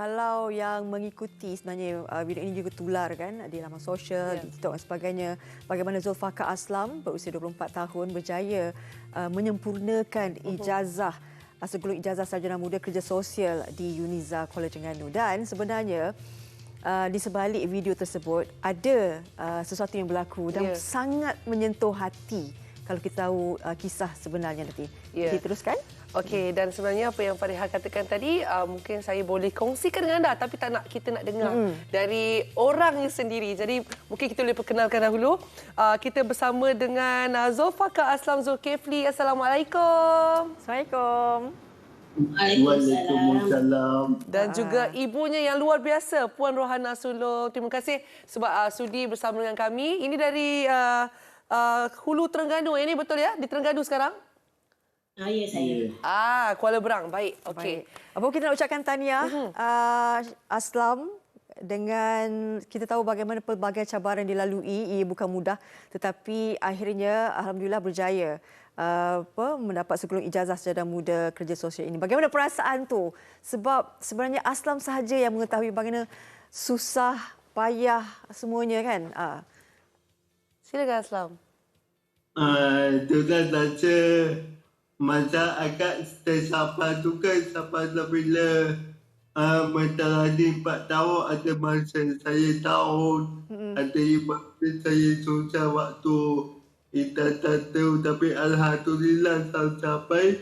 Kalau yang mengikuti sebenarnya uh, video ini juga tular kan di laman sosial, yeah. di TikTok dan sebagainya, bagaimana Zulfaqar Aslam berusia 24 tahun berjaya uh, menyempurnakan uh-huh. ijazah uh, segulung ijazah sarjana muda kerja sosial di Uniza Kuala Terengganu dan sebenarnya uh, di sebalik video tersebut ada uh, sesuatu yang berlaku dan yeah. sangat menyentuh hati kalau kita tahu uh, kisah sebenarnya nanti. Yeah. Jadi teruskan. Okey dan sebenarnya apa yang Fariha katakan tadi uh, mungkin saya boleh kongsikan dengan anda tapi tak nak kita nak dengar mm. dari orang yang sendiri. Jadi mungkin kita boleh perkenalkan dahulu. Uh, kita bersama dengan uh, Zulfaqar Aslam Zulkifli. Assalamualaikum. Assalamualaikum. Waalaikumsalam. Dan juga ibunya yang luar biasa Puan Rohana Sulong. Terima kasih sebab uh, sudi bersama dengan kami. Ini dari uh, uh, Hulu Terengganu. Ini betul ya? Di Terengganu sekarang? Ah, ya, saya. Ah, Kuala Berang. Baik. Okey. Apa kita nak ucapkan tahniah uh-huh. uh, Aslam dengan kita tahu bagaimana pelbagai cabaran dilalui ia bukan mudah tetapi akhirnya alhamdulillah berjaya uh, apa mendapat segulung ijazah sejarah muda kerja sosial ini. Bagaimana perasaan tu? Sebab sebenarnya Aslam sahaja yang mengetahui bagaimana susah, payah semuanya kan. Uh. Silakan Aslam. Ah, uh, tu baca masa agak stres apa tu kan sampai bila uh, lagi 4 tahun ada masa saya tahun mm-hmm. ada masa saya susah waktu kita tahu tapi Alhamdulillah sampai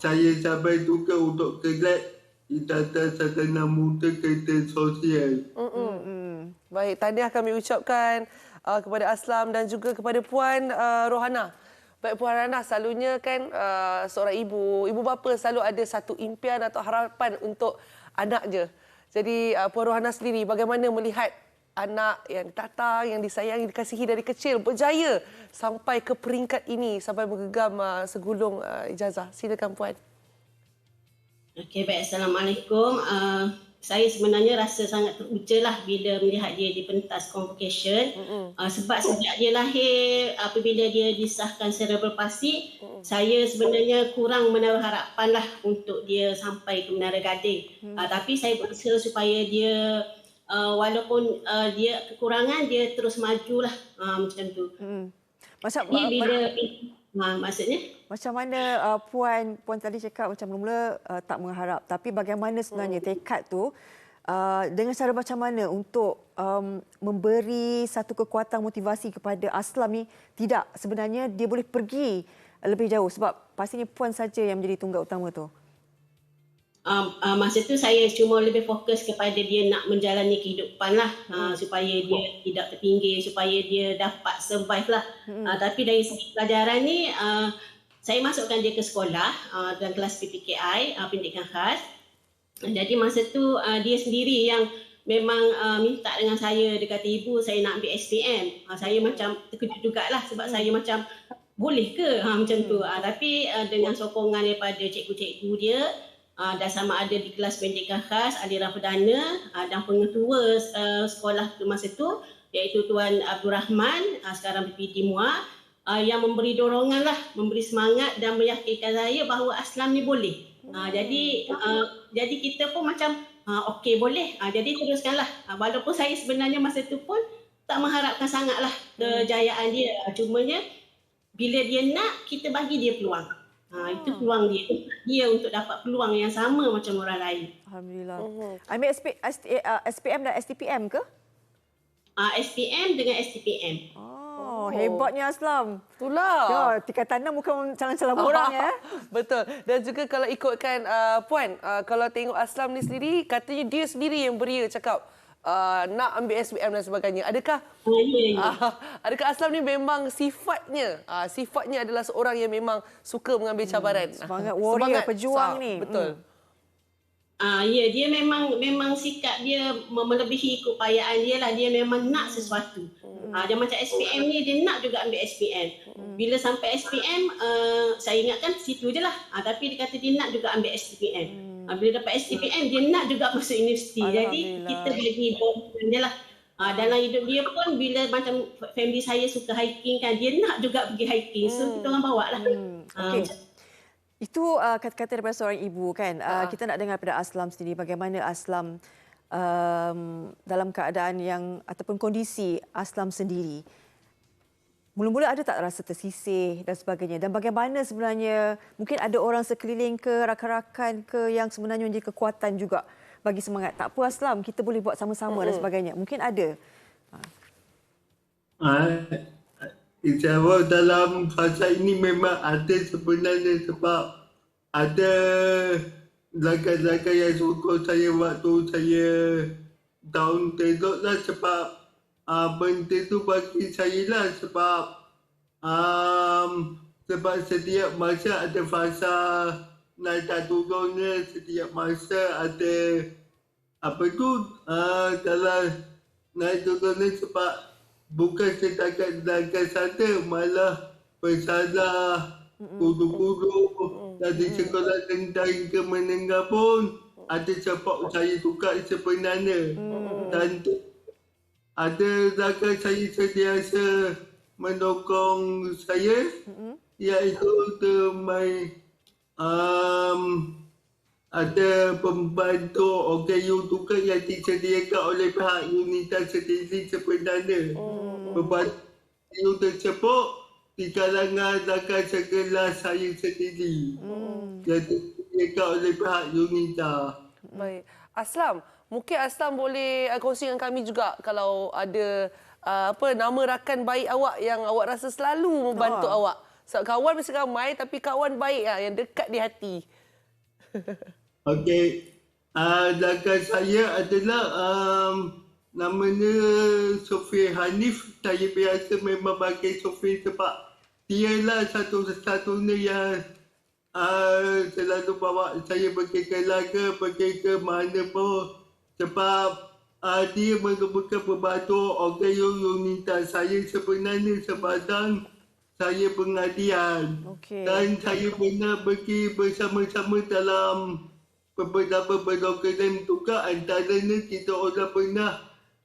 saya sampai juga untuk kelas kita tak sarjana muda kereta sosial. Mm-mm. Baik, tadi kami ucapkan uh, kepada Aslam dan juga kepada Puan uh, Rohana. Baik Puan Rana, selalunya kan uh, seorang ibu, ibu bapa selalu ada satu impian atau harapan untuk anaknya. Jadi uh, Puan Rohana sendiri bagaimana melihat anak yang ditata, yang disayang, yang dikasihi dari kecil berjaya sampai ke peringkat ini sampai menggegam uh, segulung uh, ijazah. Silakan Puan. Okey, baik. Assalamualaikum. Uh, saya sebenarnya rasa sangat teruja lah bila melihat dia di pentas convocation mm-hmm. uh, sebab sejak dia lahir apabila dia disahkan cerebral palsy mm-hmm. saya sebenarnya kurang menaruh harapan lah untuk dia sampai ke Menara Gading mm-hmm. uh, tapi saya berusaha supaya dia uh, walaupun uh, dia kekurangan dia terus majulah uh, macam tu mm-hmm. Macam Tapi bila Ha, maksudnya? Macam mana uh, puan puan tadi cakap macam mula uh, tak mengharap. Tapi bagaimana sebenarnya hmm. tekad tu uh, dengan cara macam mana untuk um, memberi satu kekuatan motivasi kepada Aslam ni? Tidak. Sebenarnya dia boleh pergi lebih jauh sebab pastinya puan saja yang menjadi tunggal utama tu uh, uh, masa tu saya cuma lebih fokus kepada dia nak menjalani kehidupan lah uh, supaya dia tidak terpinggir supaya dia dapat survive lah. Hmm. uh, tapi dari segi pelajaran ni uh, saya masukkan dia ke sekolah uh, dalam kelas PPKI uh, pendidikan khas. Jadi masa tu uh, dia sendiri yang memang uh, minta dengan saya. Dia kata ibu saya nak ambil SPM uh, saya macam terkejut jugalah sebab saya macam boleh ke? Ha, macam tu. Uh, tapi uh, dengan sokongan daripada cikgu-cikgu dia uh, dan sama ada di kelas pendidikan khas aliran perdana uh, dan pengetua uh, sekolah tu masa tu iaitu Tuan Abdul Rahman uh, sekarang PPD MUA uh, yang memberi dorongan lah, memberi semangat dan meyakinkan saya bahawa Aslam ni boleh. Uh, jadi uh, jadi kita pun macam uh, okey boleh. Uh, jadi teruskanlah. Uh, walaupun saya sebenarnya masa tu pun tak mengharapkan sangatlah kejayaan dia. Uh, cumanya bila dia nak kita bagi dia peluang. Ha, itu hmm. peluang dia. Dia untuk dapat peluang yang sama macam orang lain. Alhamdulillah. Uh-huh. Ambil SP, SPM dan STPM ke? Uh, SPM dengan STPM. Oh, oh. hebatnya Aslam. Itulah. Ya, tingkat tanam bukan calon-calon orang ya. Betul. Dan juga kalau ikutkan uh, puan, uh, kalau tengok Aslam ni sendiri, katanya dia sendiri yang beria cakap uh, nak ambil SPM dan sebagainya. Adakah uh, adakah Aslam ni memang sifatnya uh, sifatnya adalah seorang yang memang suka mengambil cabaran. Hmm, semangat warrior semangat, pejuang sah, ni. Betul. Hmm. Ah uh, ya dia memang memang sikap dia melebihi keupayaan dia lah dia memang nak sesuatu. Hmm. Ah uh, dia macam SPM ni dia nak juga ambil SPM. Hmm. Bila sampai SPM uh, saya ingatkan situ je lah. Uh, tapi dia kata dia nak juga ambil SPM. Hmm. Uh, bila dapat STPM dia nak juga masuk universiti. Jadi kita bagi dorongan dia lah. Uh, dalam hidup dia pun bila macam family saya suka hiking kan dia nak juga pergi hiking. So hmm. kita orang bawa lah. Hmm. Okay. Uh, Itu uh, kata-kata daripada seorang ibu kan. Uh, kita nak dengar daripada Aslam sendiri bagaimana Aslam um, dalam keadaan yang ataupun kondisi Aslam sendiri. Mula-mula ada tak rasa tersisih dan sebagainya dan bagaimana sebenarnya mungkin ada orang sekeliling ke rakan-rakan ke yang sebenarnya menjadi kekuatan juga bagi semangat. Tak apa Aslam, kita boleh buat sama-sama dan sebagainya. Mungkin ada. Ah, Insya-Allah dalam fasa ini memang ada sebenarnya sebab ada langkah-langkah yang sokong saya waktu saya tahun teruk lah sebab uh, benda tu bagi saya lah sebab um, sebab setiap masa ada fasa naik dan turunnya setiap masa ada apa tu uh, dalam naik turunnya sebab bukan setakat dagang saja malah bersalah kudu-kudu dari sekolah rendah hingga menengah pun ada sebab saya suka sebenarnya. Dan tu ada rakan saya sentiasa mendukung saya iaitu temai um, ada pembantu OKU tukar yang disediakan oleh pihak Unitas sendiri sebenarnya. Hmm. Pembantu tersebut di kalangan rakan sekelas saya sendiri. Hmm. Yang disediakan oleh pihak Unitas. Baik. Aslam, mungkin Aslam boleh uh, kongsi dengan kami juga kalau ada uh, apa nama rakan baik awak yang awak rasa selalu membantu oh. awak. So, kawan mesti ramai tapi kawan baik lah yang dekat di hati. Okey. Uh, rakan saya adalah um, namanya Sofi Hanif. Saya biasa memang pakai Sofi sebab dia lah satu-satunya yang uh, selalu bawa saya pergi ke laga, pergi ke mana pun. Sebab uh, dia merupakan pembantu Orgayo Unitas saya sebenarnya sebadan saya pengadilan. Okey. Dan saya pernah pergi bersama-sama dalam beberapa berdokumen juga antaranya kita orang pernah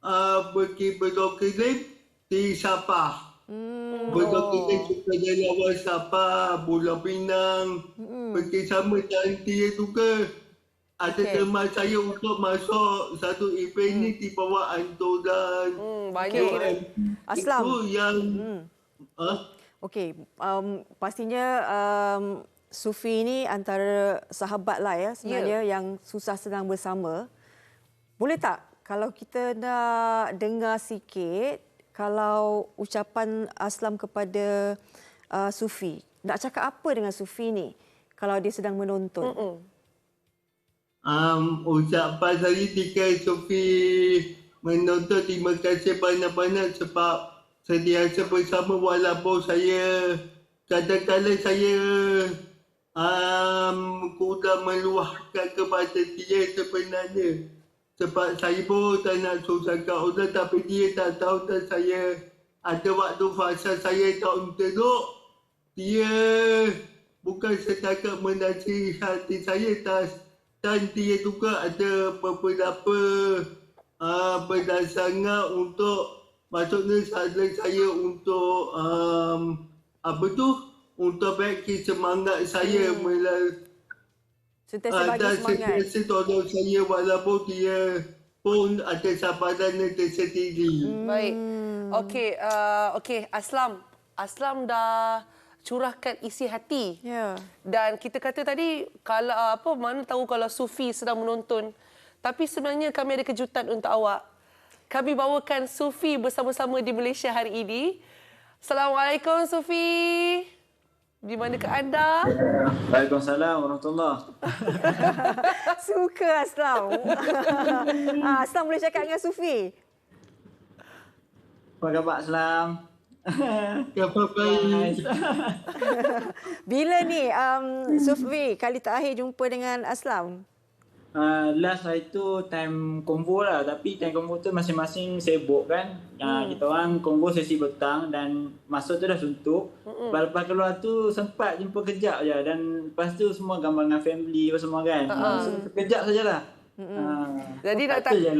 uh, pergi berdokumen di Sabah. Hmm. Berdokumen juga di lawan Sabah, Pulau Pinang. Hmm. Pergi sama dan dia juga ada okay. teman saya untuk masuk satu event hmm. ni di bawah Antodan. Hmm, banyak. Okay. Aslam. Itu yang... Hmm. Uh, Okey, um, pastinya um, Sufi ini antara sahabat lah ya sebenarnya yeah. yang susah senang bersama. Boleh tak kalau kita nak dengar sikit kalau ucapan Aslam kepada uh, Sufi. Nak cakap apa dengan Sufi ni kalau dia sedang menonton? Mm-mm. Um, ucapan saya ketika Sufi menonton terima kasih banyak-banyak sebab sentiasa bersama walaupun saya kadang-kadang saya um, kurang meluahkan kepada dia sebenarnya. Sebab saya pun tak nak susahkan orang tapi dia tak tahu dan saya ada waktu fasa saya tak teruk. Dia bukan setakat menasihati saya tas dan dia juga ada beberapa uh, berdasarkan untuk maksudnya saya untuk um, apa tu untuk bagi semangat saya hmm. melalui Sentiasa bagi dan semangat. Sentiasa tolong saya walaupun dia pun ada sabaran tersendiri. Hmm. Baik. Okey, uh, okey Aslam. Aslam dah curahkan isi hati. Ya. Yeah. Dan kita kata tadi kalau uh, apa mana tahu kalau Sufi sedang menonton. Tapi sebenarnya kami ada kejutan untuk awak. Kami bawakan Sufi bersama-sama di Malaysia hari ini. Assalamualaikum Sufi. Di mana ke anda? Waalaikumsalam warahmatullahi Suka Aslam. ah, Aslam boleh cakap dengan Sufi. Apa khabar Aslam? Baik. Bila ni um, Sufi kali terakhir jumpa dengan Aslam? Uh, last hari tu time konvo lah tapi time konvo tu masing-masing sibuk kan uh, hmm. kita orang konvo sesi petang dan masa tu dah suntuk hmm. lepas keluar tu sempat jumpa kejap je dan lepas tu semua gambar dengan family apa semua kan uh-huh. so, kejap sajalah hmm. uh, jadi nak tanya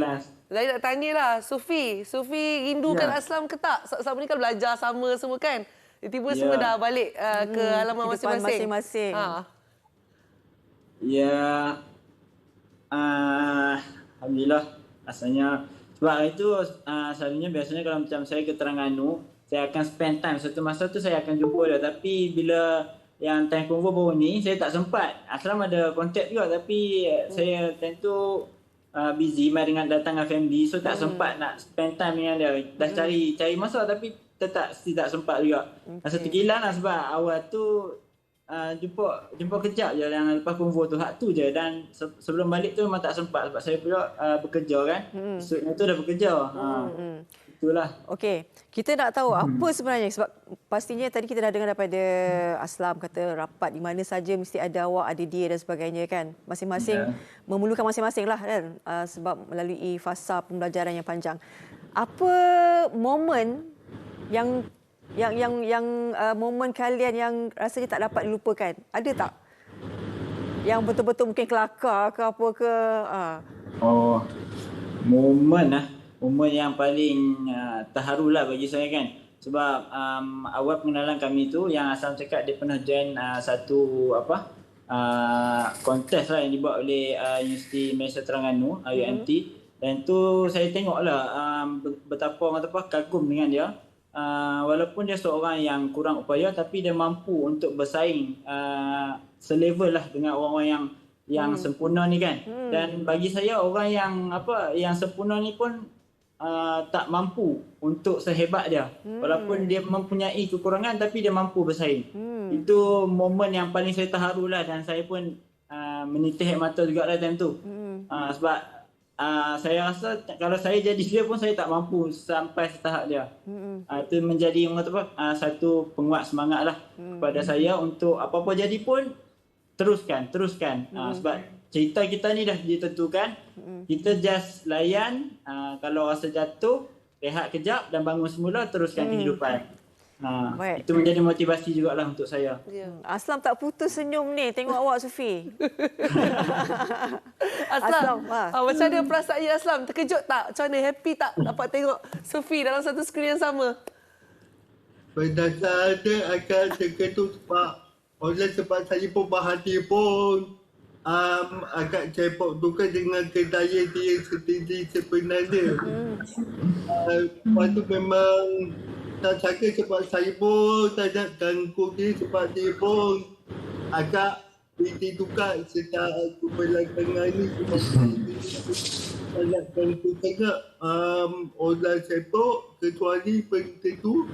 jadi nak tanya lah Sufi Sufi rindukan yeah. Aslam ke tak selama ni kan belajar sama semua kan tiba-tiba yeah. semua dah balik uh, ke hmm. halaman masing-masing masing-masing ha. Ya, uh, Alhamdulillah. Asalnya, sebab hari tu uh, selalunya biasanya kalau macam saya ke Terengganu, saya akan spend time. Satu masa tu saya akan jumpa dia. Tapi bila yang time convo baru ni, saya tak sempat. Aslam ada kontak juga tapi hmm. saya time tu uh, busy main dengan datang dengan family. So tak hmm. sempat nak spend time dengan dia. Dah hmm. cari cari masa tapi tetap tidak sempat juga. Okay. Rasa tergilan lah sebab awal tu uh, jumpa jumpa kejap je yang lepas konvo tu hak tu je dan se- sebelum balik tu memang tak sempat sebab saya pula uh, bekerja kan hmm. esoknya tu dah bekerja hmm. ha hmm. Itulah. Okey. Kita nak tahu hmm. apa sebenarnya? Sebab pastinya tadi kita dah dengar daripada Aslam kata rapat di mana saja mesti ada awak ada dia dan sebagainya kan? Masing-masing yeah. memerlukan masing-masing lah kan? Uh, sebab melalui fasa pembelajaran yang panjang. Apa momen yang yang yang yang uh, momen kalian yang rasanya tak dapat dilupakan? Ada tak? Yang betul-betul mungkin kelakar ke apa ke? Uh. oh momen lah momen yang paling uh, terharu lah bagi saya kan sebab um, awal pengenalan kami tu yang asal cakap dia pernah join uh, satu apa uh, kontes lah yang dibuat oleh uh, Universiti Malaysia Terengganu UMT mm-hmm. dan tu saya tengok lah um, betapa orang apa kagum dengan dia uh, walaupun dia seorang yang kurang upaya tapi dia mampu untuk bersaing uh, selevel lah dengan orang-orang yang yang hmm. sempurna ni kan hmm. dan bagi saya orang yang apa yang sempurna ni pun uh, tak mampu untuk sehebat dia hmm. walaupun dia mempunyai kekurangan tapi dia mampu bersaing hmm. itu momen yang paling saya terharu lah dan saya pun uh, menitik mata juga lah time tu hmm. uh, sebab uh, saya rasa kalau saya jadi dia pun saya tak mampu sampai setahap dia. Hmm. Uh, itu menjadi apa uh, satu penguat semangat lah hmm. kepada saya untuk apa-apa jadi pun teruskan, teruskan. Hmm. Uh, sebab cerita kita ni dah ditentukan. Hmm. Kita just layan uh, kalau rasa jatuh, rehat kejap dan bangun semula teruskan hmm. kehidupan. Ha, Baik. itu menjadi motivasi juga lah untuk saya. Ya. Aslam tak putus senyum ni. Tengok awak, Sufi. Aslam, Aslam ha. ha, macam mana perasaan ya Aslam? Terkejut tak? Macam mana? Happy tak dapat tengok Sufi dalam satu skrin yang sama? Pada saat akan terkejut sebab oleh sebab saya pun berhati pun um, agak cepok juga dengan kedaya dia setinggi sebenarnya. Hmm. Uh, waktu memang tak sangka sebab saya pun tak nak ganggu dia sebab dia pun agak Binti tukar sejak aku belakangan ni sebab tak nak ganggu sangat um, orang sepok kecuali penentu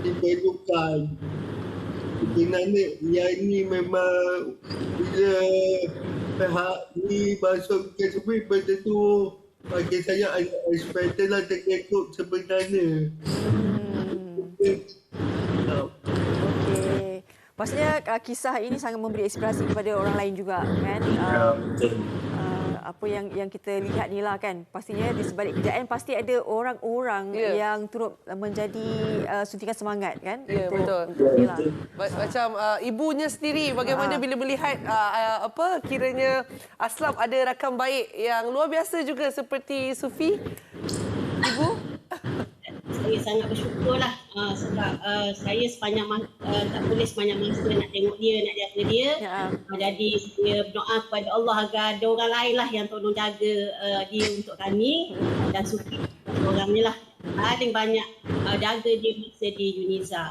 diperlukan sebenarnya yang ni memang bila pihak ni masuk ke sebenarnya benda tu bagi saya expected lah terkekut sebenarnya Okey. Pastinya uh, kisah ini sangat memberi inspirasi kepada orang lain juga kan. Um, uh, apa yang yang kita lihat ni lah kan. Pastinya di sebalik kejayaan pasti ada orang-orang yeah. yang turut menjadi uh, suntikan semangat kan. Ya yeah, betul. Inilah. Macam uh, ibunya sendiri bagaimana uh. bila melihat uh, uh, apa kiranya Aslam ada rakam baik yang luar biasa juga seperti Sufi. Sangat bersyukur lah uh, sebab uh, saya sepanjang uh, tak boleh sepanjang masa nak tengok dia, nak jaga dia. Ya. Uh, jadi saya berdoa kepada Allah agar ada orang lain lah yang tolong jaga uh, dia untuk kami dan suki orang ni lah paling banyak uh, jaga dia masa di Unisa.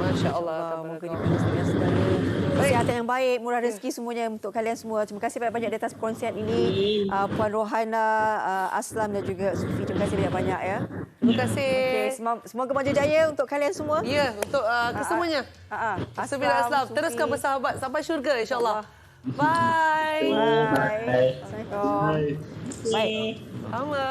Masya Allah. Moga diperlukan Kesihatan yang baik, murah rezeki semuanya untuk kalian semua. Terima kasih banyak-banyak di atas perkongsian ini. Uh, Puan Rohana, uh, Aslam dan juga Sufi. Terima kasih banyak-banyak ya. Terima kasih. Okay, semoga maju jaya untuk kalian semua. Ya, untuk uh, kesemuanya. Uh, uh, Aslam, Aslam. Teruskan bersahabat sampai syurga insyaAllah. Bye. Bye. Bye. Assalamualaikum. Bye. Bye. Bye.